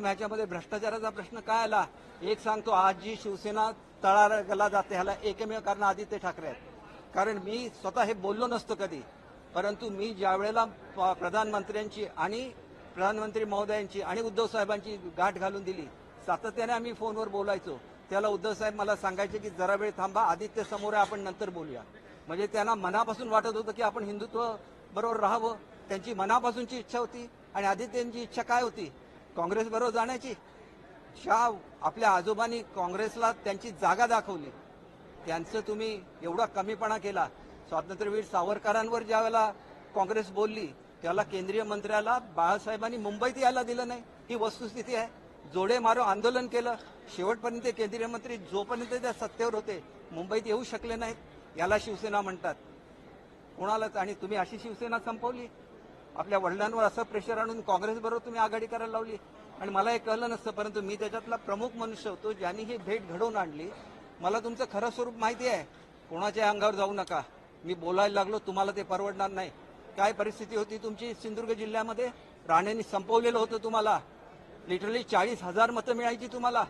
आणि ह्याच्यामध्ये भ्रष्टाचाराचा प्रश्न काय आला? एक सांगतो आज जी शिवसेना तळागला जाते. ह्याला एकमेव कारण आदित्य ठाकरे आहेत. कारण मी स्वतः हे बोललो नसतो कधी. परंतु मी ज्या वेळेला प- प्रधानमंत्र्यांची आणि प्रधानमंत्री महोदयांची आणि उद्धव साहेबांची गाठ घालून दिली सातत्याने आम्ही फोनवर बोलायचो. त्याला उद्धव साहेब मला सांगायचे की जरा वेळ थांबा आदित्य समोर आहे आपण नंतर बोलूया. म्हणजे त्यांना मनापासून वाटत होतं की आपण हिंदुत्व बरोबर राहावं. त्यांची मनापासूनची इच्छा होती आणि आदित्यांची इच्छा काय होती? काँग्रेस बरोबर जाण्याची. ज्या आपल्या आजोबांनी काँग्रेसला त्यांची जागा दाखवली. त्यांचं तुम्ही एवढा कमीपणा केला. स्वातंत्र्यवीर सावरकरांवर ज्या वेळेला काँग्रेस बोलली त्याला केंद्रीय मंत्र्याला बाळासाहेबांनी मुंबईत यायला दिलं नाही. ही वस्तुस्थिती आहे. जोडे मारो आंदोलन केलं. शेवटपर्यंत केंद्रीय मंत्री जोपर्यंत त्या सत्तेवर होते मुंबईत येऊ शकले नाहीत. याला शिवसेना म्हणतात. कोणालाच आणि तुम्ही अशी शिवसेना संपवली? आपल्या वडिलांवर असं प्रेशर आणून काँग्रेस बरोबर तुम्ही आघाडी करायला लावली. आणि मला हे कळलं नसतं परंतु मी त्याच्यातला प्रमुख मनुष्य होतो ज्यांनी ही भेट घडवून आणली. मला तुमचं खरं स्वरूप माहिती आहे. कोणाच्या अंगावर जाऊ नका. मी बोलायला लागलो तुम्हाला ते परवडणार नाही. काय परिस्थिती होती तुमची सिंधुदुर्ग जिल्ह्यामध्ये? राणेंनी संपवलेलं होतं तुम्हाला. लिटरली चाळीस हजार मतं मिळायची तुम्हाला.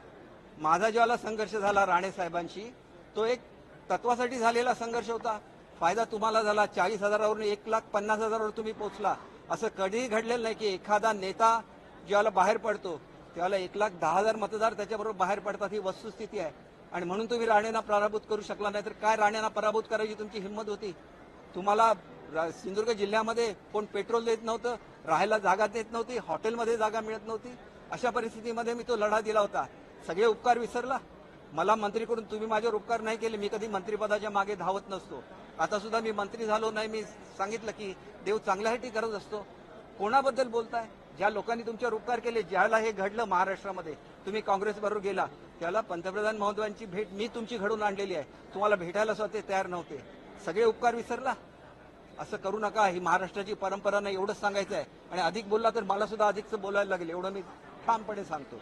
माझा ज्याला संघर्ष झाला राणे साहेबांशी तो एक तत्वासाठी झालेला संघर्ष होता. फायदा तुम्हाला झाला चाळीस हजारावरून एक लाख पन्नास हजारावर तुम्ही पोहोचला. असं कधीही घडलेलं नाही की एखादा नेता ज्याला बाहेर पडतो त्याला एक लाख दहा हजार मतदार त्याच्याबरोबर बाहेर पडतात ही वस्तुस्थिती आहे. आणि म्हणून तुम्ही राणेंना पराभूत करू शकला नाही तर काय राणेंना पराभूत करायची तुमची हिंमत होती? तुम्हाला सिंधुदुर्ग जिल्ह्यामध्ये कोण पेट्रोल देत नव्हतं राहायला जागा देत नव्हती हॉटेलमध्ये जागा मिळत नव्हती अशा परिस्थितीमध्ये मी तो लढा दिला होता. सगळे उपकार विसरला. मला मंत्रीकडून तुम्ही माझ्यावर उपकार नाही केले. मी कधी मंत्रिपदाच्या मागे धावत नसतो. आता सुद्धा मी मंत्री झालो नाही. मी सांगितलं की देव चांगल्यासाठी करत असतो. कोणाबद्दल बोलताय? ज्या लोकांनी तुमच्यावर उपकार केले ज्याला हे घडलं महाराष्ट्रामध्ये तुम्ही काँग्रेस बरोबर गेला. त्याला पंतप्रधान महोदयांची भेट मी तुमची घडून आणलेली आहे. तुम्हाला भेटायला सुद्धा ते तयार नव्हते. सगळे उपकार विसरला. असं करू नका. ही महाराष्ट्राची परंपरा नाही एवढंच सांगायचं आहे आणि अधिक बोलला तर मला सुद्धा अधिकचं बोलायला लागेल. एवढं मी ठामपणे सांगतो.